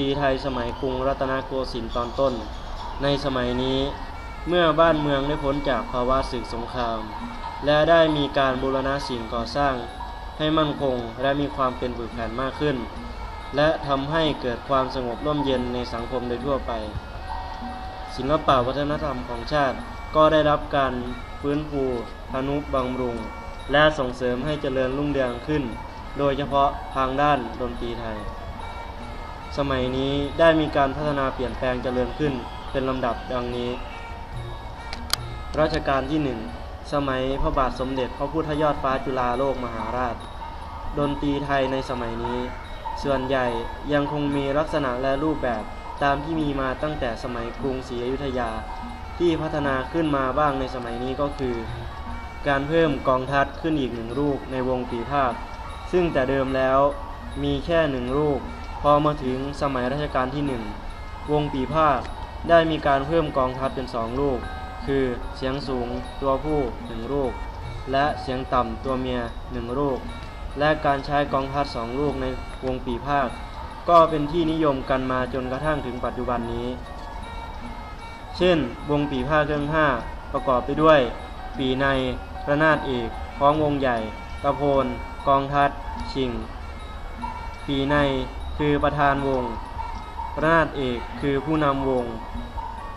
ตรีไทยสมัยกรุงรัตนโกสินทร์ตอนต้น ในสมัยนี้ เมื่อบ้านเมืองได้พ้นจากภาวะศึกสงคราม และได้มีการบูรณะสิ่งก่อสร้าง ให้มั่นคงและมีความเป็นปึกแผ่นมากขึ้น และทำให้เกิดความสงบร่มเย็นในสังคมโดยทั่วไป ศิลปะวัฒนธรรมของชาติก็ได้รับการฟื้นฟูทนุบำรุง และส่งเสริมให้เจริญรุ่งเรืองขึ้น โดยเฉพาะทางด้านดนตรีไทย สมัยนี้ได้มีการพัฒนาเปลี่ยนแปลงเจริญขึ้น เป็นลำดับดังนี้ รัชกาลที่หนึ่งสมัยพระบาทสมเด็จพระพุทธยอดฟ้าจุฬาโลกมหาราช ดนตรีไทยในสมัยนี้ ส่วนใหญ่ยังคงมีลักษณะและรูปแบบตามที่มีมาตั้งแต่สมัยกรุงศรีอยุธยาที่พัฒนาขึ้นมาบ้างในสมัยนี้ก็คือ การเพิ่มกองทัพขึ้นอีกหนึ่งรูปในวงปีพาค ซึ่งแต่เดิมแล้วมีแค่หนึ่งรูป พอมาถึงสมัยรัชกาลที่หนึ่งวงปีพาคได้มีการเพิ่มกองทัพเป็นสองรูปคือเสียงสูงตัวผู้หนึ่งรูปและเสียงต่ำตัวเมียหนึ่งรูปและการใช้กองทัพสองลูกในวงปีพาคก็เป็นที่นิยมกันมาจนกระทั่งถึงปัจจุบันนี้ เช่น วงปีพาคเครื่องห้าประกอบไปด้วย ปีในระนาดเอกพร้องวงใหญ่ กระโพน กองทัพชิง ปีใน คือประธานวง ราดเอกคือผู้นำวง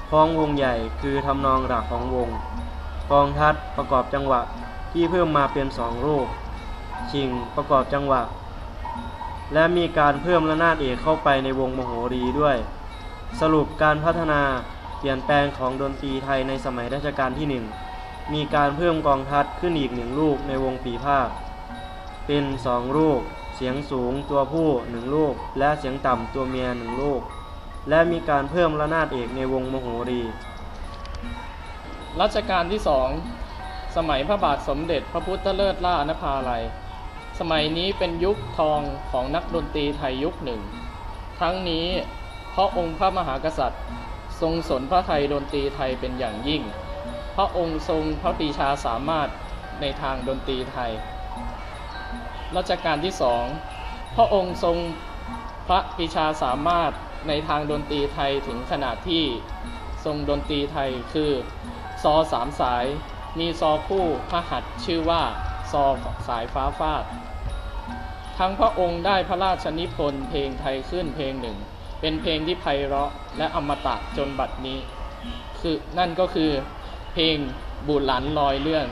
พ้องวงใหญ่คือทำนองหลักของวงกองทัพประกอบจังหวะที่เพิ่มมาเป็นสองรูป ชิงประกอบจังหวะ และมีการเพิ่มระนาดเอกเข้าไปในวงมโหรีด้วย สรุปการพัฒนาเปลี่ยนแปลงของดนตรีไทยในสมัยรัชกาลที่หนึ่งมีการเพิ่มกองทัพขึ้นอีกหนึ่งลูกในวงปีภาค เป็นสองลูก เสียงสูงตัวผู้หนึ่งลูก และเสียงต่ำตัวเมียหนึ่งลูก และมีการเพิ่มระนาดเอกในวงมโหรี รัชกาลที่สองสมัยพระบาทสมเด็จพระพุทธเลิศล่านภาลัย สมัยนี้เป็นยุคทองของนักดนตรีไทยยุคหนึ่ง ทั้งนี้เพราะองค์พระมหากษัตริย์ ทรงสนพระไทยดนตรีไทยเป็นอย่างยิ่ง พระองค์ทรงพระปีชาสามารถในทางดนตรีไทย รัชกาลที่สองพระองค์ทรงพระปรีชาสามารถในทางดนตรีไทยถึงขนาดที่ทรงดนตรีไทยคือซอสามสาย มีซอคู่พระหัตชื่อว่าซอสายฟ้าฟาด ทั้งพระองค์ได้พระราชนิพนธ์เพลงไทยขึ้นเพลงหนึ่ง เป็นเพลงที่ไพเราะและอมตะจนบัดนี้ คือนั่นก็คือเพลงบุหลันลอยเรื่อง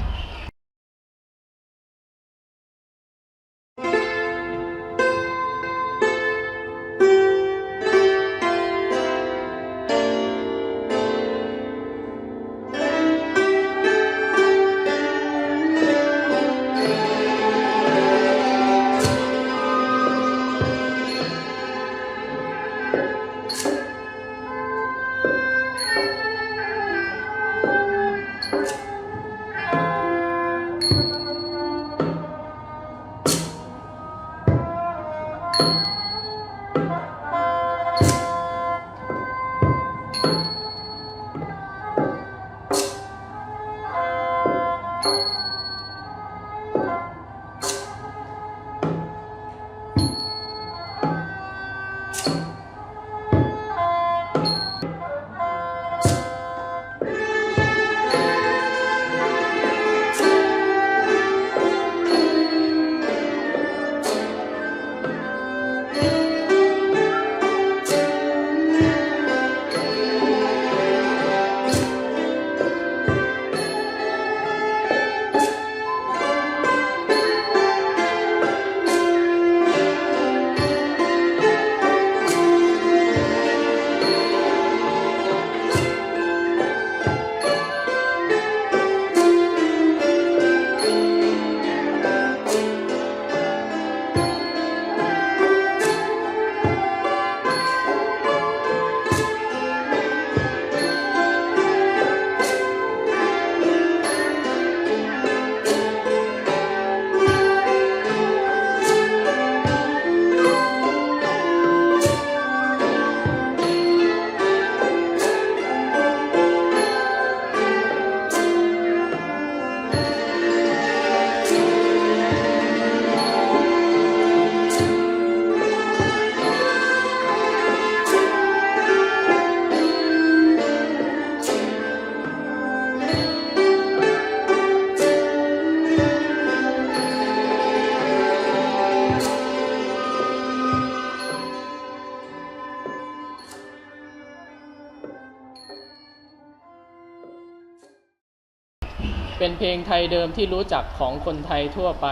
เป็นเพลงไทยเดิมที่รู้จักของคนไทยทั่วไป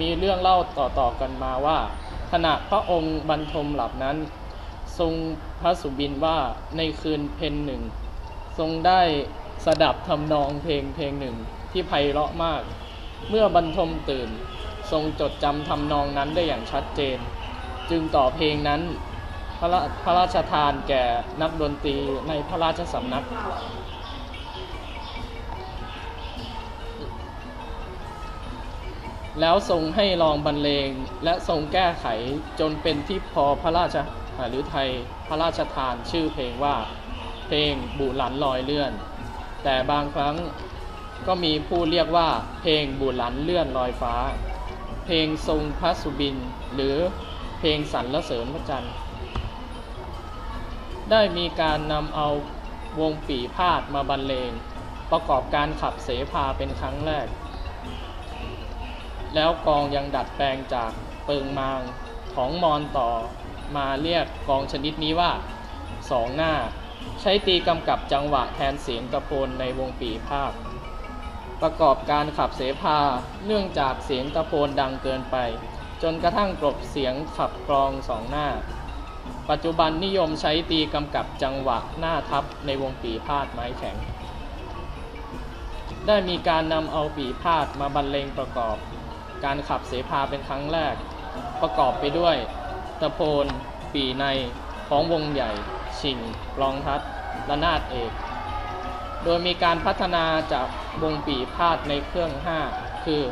มีเรื่องเล่าต่อๆกันมาว่า ขณะพระองค์บรรทมหลับนั้น ทรงพระสุบินว่าในคืนเพ็ญหนึ่ง ทรงได้สดับทำนองเพลงเพลงหนึ่งที่ไพเราะมาก เมื่อบรรทมตื่น ทรงจดจำทำนองนั้นได้อย่างชัดเจน จึงต่อเพลงนั้นพระพระราชทานแก่นักดนตรีในพระราชสำนัก แล้วทรงให้ลองบรรเลงและทรงแก้ไขจนเป็นที่พอพระราชหฤทัยพระราชทานชื่อเพลงว่าเพลงบุหลันลอยเลื่อน แต่บางครั้งก็มีผู้เรียกว่าเพลงบุหลันเลื่อนลอยฟ้า เพลงทรงพระสุบิน หรือเพลงสรรเสริญพระจันทร์ ได้มีการนำเอาวงปีพาดมาบรรเลง ประกอบการขับเสพาเป็นครั้งแรก แล้วกองยังดัดแปลงจากเปิงมางของมอนต่อมาเรียกกองชนิดนี้ว่าสองหน้า ใช้ตีกำกับจังหวะแทนเสียงตะโพนในวงปีภาค ประกอบการขับเสพาเนื่องจากเสียงตะโพนดังเกินไป จนกระทั่งกลบเสียงขับกลองสองหน้า ปัจจุบันนิยมใช้ตีกำกับจังหวะหน้าทับในวงปีพาดไม้แข็ง ได้มีการนำเอาปีพาดมาบรรเลงประกอบ การขับเสพาเป็นครั้งแรก ประกอบไปด้วย ตะโพน ปีในของวงใหญ่ ชิงกลองทัดและนาดเอก โดยมีการพัฒนาจากวงปีพาดในเครื่อง 5 คือ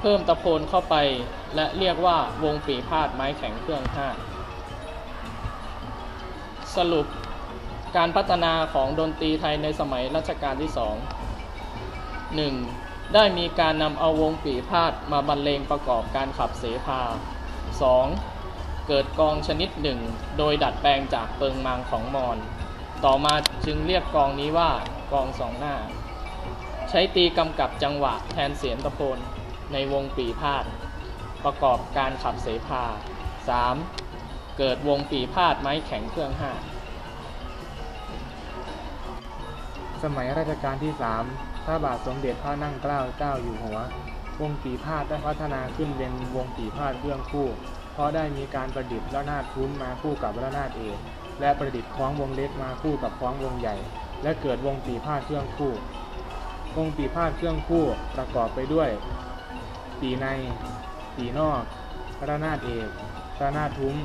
เพิ่มตะโพนเข้าไป และเรียกว่าวงปีพาดไม้แข็งเครื่อง 5 สรุปการพัฒนาของดนตรีไทยในสมัยรัชกาลที่ 2 1. ได้มีการนำเอาวงปีพาดมาบรรเลงประกอบการขับเสพา 2. เกิดกองชนิดหนึ่ง โดยดัดแปลงจากเปิงมังของมอญต่อมาจึงเรียกกองนี้ว่ากองสองหน้า ใช้ตีกำกับจังหวะแทนเสียงตะโพนในวงปีพาดประกอบการขับเสพา 3. เกิดวงปีพาดไม้แข็งเครื่องห้าสมัยรัชกาลที่ 3 พระบาทสมเด็จพระนั่งเกล้าเจ้าอยู่หัว วงปีพาดได้พัฒนาขึ้นเป็นวงปีพาดเครื่องคู่ เพราะได้มีการประดิษฐ์ระนาดทุ้มมาคู่กับระนาดเอกและประดิษฐ์คล้องวงเล็กมาคู่กับคล้องวงใหญ่ และเกิดวงปีพาดเครื่องคู่ วงปีพาดเครื่องคู่ประกอบไปด้วย ปีใน ปีนอก ระนาดเอกระนาดทุ้ม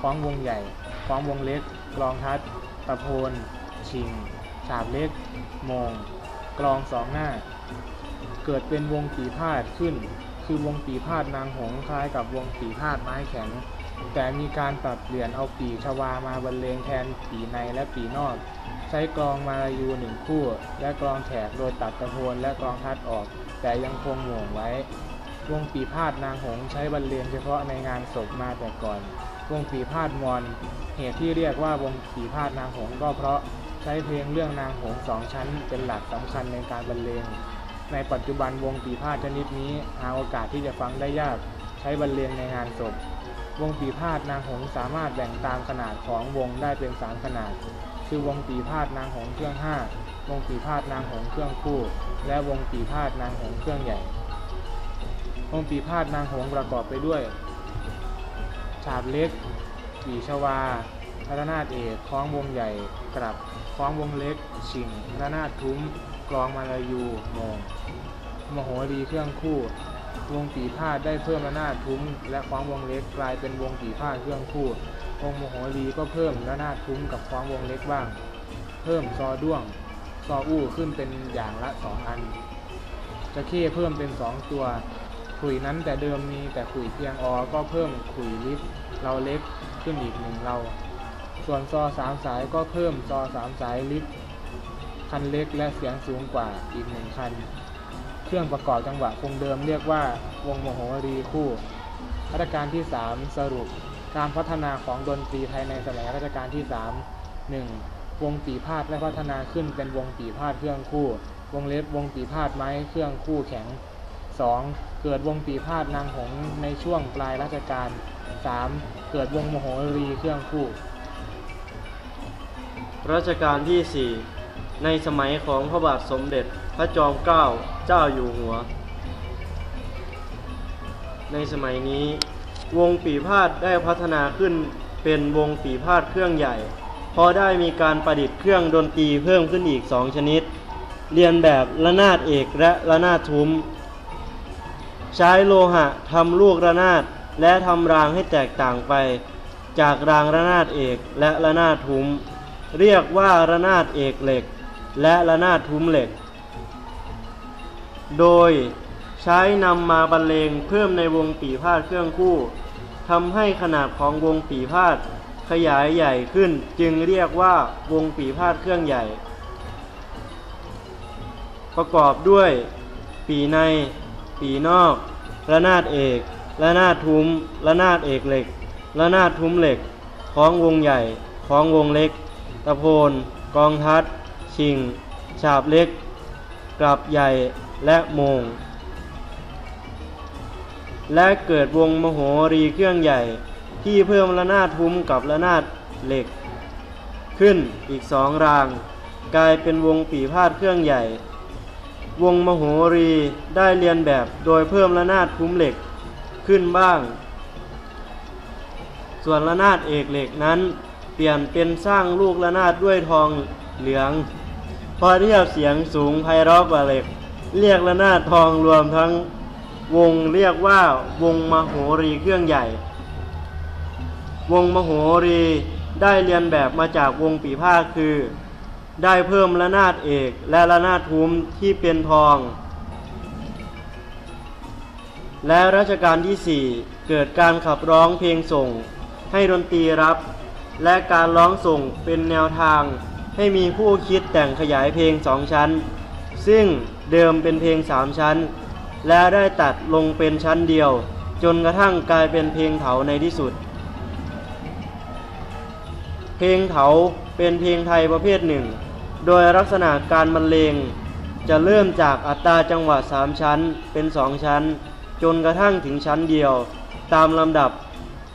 คล้องวงใหญ่คล้องวงเล็กกลองทัดตะโพน ชิง ฉาบเล็ก โมง กลองสองหน้า เกิดเป็นวงปีพาดขึ้น คือวงปีพาดนางหงคล้ายกับวงปีพาดไม้แข็ง แต่มีการปรับเปลี่ยนเอาปีชวามาบรรเลงแทนปีในและปีนอก ใช้กลองมาลายูหนึ่งคู่ และกลองแขกโดยตัดตะโพนและกลองทัดออก แต่ยังคงหม่งไว้ วงปีพาดนางหงใช้บรรเลงเฉพาะในงานศพมาแต่ก่อน วงปีพาดมอน เหตุที่เรียกว่าวงปีพาดนางหงก็เพราะ ใช้เพลงเรื่องนางหงสองชั้นเป็นหลักสำคัญในการบรรเลง ในปัจจุบันวงปีพาดชนิดนี้หาโอกาสที่จะฟังได้ยากใช้บรรเลงในงานศพ วงปีพาดนางหงสามารถแบ่งตามขนาดของวงได้เป็นสามขนาด คือวงปีพาดนางหงเครื่องห้าวงปีพาดนางหงเครื่องคู่ และวงปีพาดนางหงเครื่องใหญ่ วงปีพาดนางหงประกอบไปด้วยฉาบเล็กปีชวาพระนาเอกคล้องวงใหญ่กลับ คล้องวงเล็ก ชิงระนาดทุ้ม กลองมาลายูโมงมโหรีเครื่องคู่ วงปีพาดได้เพิ่มระนาดทุ้ม และคล้องวงเล็กกลายเป็นวงปีพาดเครื่องคู่วงมโหรีก็เพิ่มระนาดทุ้มกับคล้องวงเล็กบ้าง เพิ่มซอด้วง ซออู้ขึ้นเป็นอย่างละสองอัน จะเข้เพิ่มเป็นสองตัวขุยนั้นแต่เดิมมีแต่ขุยเพียงออก็เพิ่มขุยลิฟเราเล็กขึ้นอีกหนึ่งเรา ส่วนซอสามสายก็เพิ่มซอสามสายลิฟคันเล็กและเสียงสูงกว่าอีกหนึ่งคัน เครื่องประกอบจังหวะคงเดิมเรียกว่าวงโมโหรีคู่รัชกาลที่ 3 สรุป การพัฒนาของดนตรีไทยในสมัยรัชกาลที่ 3 1. วงปีพาดได้พัฒนาขึ้นเป็นวงปีพาดเครื่องคู่ วงเล็บวงปีพาดไม้เครื่องคู่แข็ง 2. เกิดวงปีพาดนางหงส์ในช่วงปลายรัชกาล 3. เกิดวงโมโหรีเครื่องคู่ รัชกาลที่ 4 ในสมัยของพระบาทสมเด็จพระจอมเกล้าเจ้าอยู่หัว ในสมัยนี้วงปีพาดได้พัฒนาขึ้นเป็นวงปีพาดเครื่องใหญ่พอได้มีการประดิษฐ์เครื่องดนตรีเพิ่มขึ้นอีกสองชนิด เรียนแบบระนาดเอกและระนาดทุ้ม ใช้โลหะทำลูกระนาดและทำรางให้แตกต่างไป จากรางระนาดเอกและระนาดทุ้ม เรียกว่าระนาดเอกเหล็ก และระนาดทุ้มเหล็ก โดยใช้นำมาบรรเลงเพิ่มในวงปีพาดเครื่องคู่ทำให้ขนาดของวงปีพาดขยายใหญ่ขึ้นจึงเรียกว่าวงปีพาดเครื่องใหญ่ ประกอบด้วย ปีใน ปีนอก ระนาดเอก ระนาดทุ้ม ระนาดเอกเหล็ก ระนาดทุ้มเหล็กคล้องวงใหญ่คล้องวงเล็ก ตะโพนกองทัดชิง ฉาบเล็ก กลับใหญ่และโมง และเกิดวงมโหรีเครื่องใหญ่ ที่เพิ่มระนาดทุ้มกับระนาดเหล็ก ขึ้นอีกสองราง กลายเป็นวงปีพาดเครื่องใหญ่ วงมโหรีได้เรียนแบบโดยเพิ่มระนาดทุ้มเหล็กขึ้นบ้าง ส่วนระนาดเอกเหล็กนั้น ปลี่ยนเป็นสร้างลูกระนาดด้วยทองเหลือง พอเทียบเสียงสูงไพเราะกว่าเหล็ก เรียกระนาดทองรวมทั้งวงเรียกว่าวงมโหรีเครื่องใหญ่ วงมโหรีได้เรียนแบบมาจากวงปีพาดคือ ได้เพิ่มระนาดเอกและระนาดทุ้มที่เป็นทอง และรัชกาลที่ 4 เกิดการขับร้องเพลงส่งให้ดนตรีรับ และการร้องส่งเป็นแนวทาง ให้มีผู้คิดแต่งขยายเพลงสองชั้น ซึ่งเดิมเป็นเพลงสามชั้น และได้ตัดลงเป็นชั้นเดียว จนกระทั่งกลายเป็นเพลงเถาในที่สุด เพลงเถาเป็นเพลงไทยประเภทหนึ่ง โดยลักษณะการบรรเลงจะเริ่มจากอัตราจังหวะสามชั้นเป็นสองชั้น จนกระทั่งถึงชั้นเดียว ตามลำดับ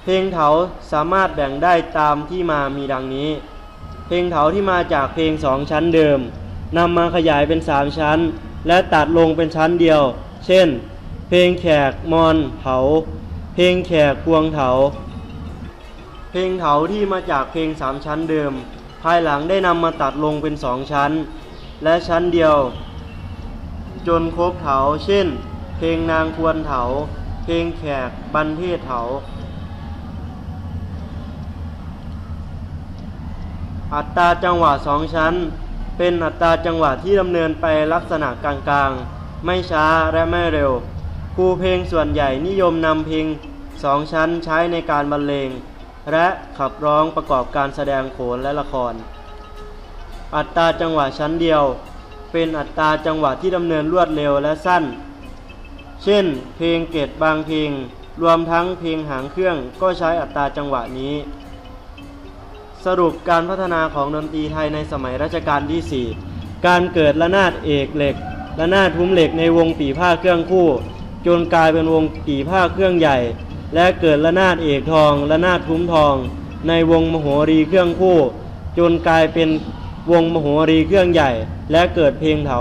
เพลงเถาสามารถแบ่งได้ตามที่มามีดังนี้ เพลงเถาที่มาจากเพลงสองชั้นเดิมนำมาขยายเป็นสามชั้น และตัดลงเป็นชั้นเดียว เช่น เพลงแขกมอนเถาเพลงแขกพวงเถาเพลงเถาที่มาจากเพลงสามชั้นเดิม ภายหลังได้นำมาตัดลงเป็นสองชั้น และชั้นเดียว จนครบเถาเช่น เพลงนางควรเถาเพลงแขกบันเทศเถา อัตราจังหวะสองชั้น เป็นอัตราจังหวะที่ดำเนินไปลักษณะกลางๆ ไม่ช้าและไม่เร็ว ครูเพลงส่วนใหญ่นิยมนำเพลงสองชั้นใช้ในการบรรเลง และขับร้องประกอบการแสดงโขนและละคร อัตราจังหวะชั้นเดียว เป็นอัตราจังหวะที่ดำเนินรวดเร็วและสั้น เช่น เพลงเกตบางเพลงรวมทั้งเพลงหางเครื่องก็ใช้อัตราจังหวะนี้ สรุปการพัฒนาของดนตรีไทยในสมัยรัชกาลที่ 4 การเกิดระนาดเอกเหล็กระนาดทุ้มเหล็กในวงปีผ้าเครื่องคู่ จนกลายเป็นวงปีผ้าเครื่องใหญ่ และเกิดระนาดเอกทองระนาดทุ้มทอง ในวงมโหรีเครื่องคู่ จนกลายเป็นวงมโหรีเครื่องใหญ่ และเกิดเพลงเถา